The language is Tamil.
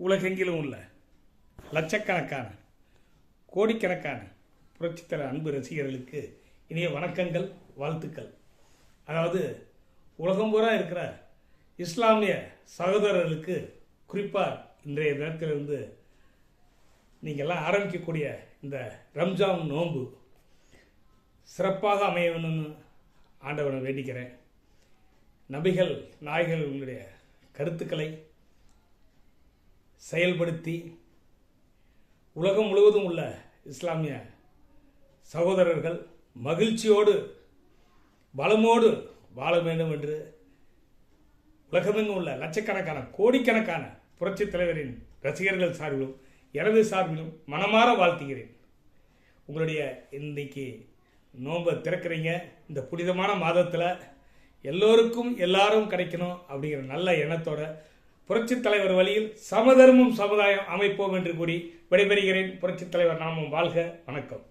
உலகெங்கிலும் உள்ள லட்சக்கணக்கான கோடிக்கணக்கான புரட்சித்தர அன்பு ரசிகர்களுக்கு இனிய வணக்கங்கள் வாழ்த்துக்கள். அதாவது உலகம் பூரா இருக்கிற இஸ்லாமிய சகோதரர்களுக்கு குறிப்பாக இன்றைய தினத்திலிருந்து நீங்கள்லாம் ஆரம்பிக்கக்கூடிய இந்த ரம்ஜான் நோன்பு சிறப்பாக அமைய வேணும்னு ஆண்டவனை வேண்டிக்கிறேன். நபிகள் நாயகர்களுடைய கருத்துக்களை செயல்படுத்தி உலகம் முழுவதும் உள்ள இஸ்லாமிய சகோதரர்கள் மகிழ்ச்சியோடு பலமோடு வாழ வேண்டும் என்று உலகமெங்கும் உள்ள லட்சக்கணக்கான கோடிக்கணக்கான புரட்சித் தலைவரின் ரசிகர்கள் சார்பிலும் எனது சார்பிலும் மனமாற வாழ்த்துகிறேன். உங்களுடைய இன்றைக்கு நோன்பை திறக்கிறீங்க. இந்த புனிதமான மாதத்தில் எல்லோருக்கும் எல்லாரும் கிடைக்கணும் அப்படிங்கிற நல்ல எண்ணத்தோட புரட்சித் தலைவர் வழியில் சமதர்மம் சமுதாயம் அமைப்போம் என்று கூறி விடைபெறுகிறேன். புரட்சித் தலைவர் நாமும் வாழ்க. வணக்கம்.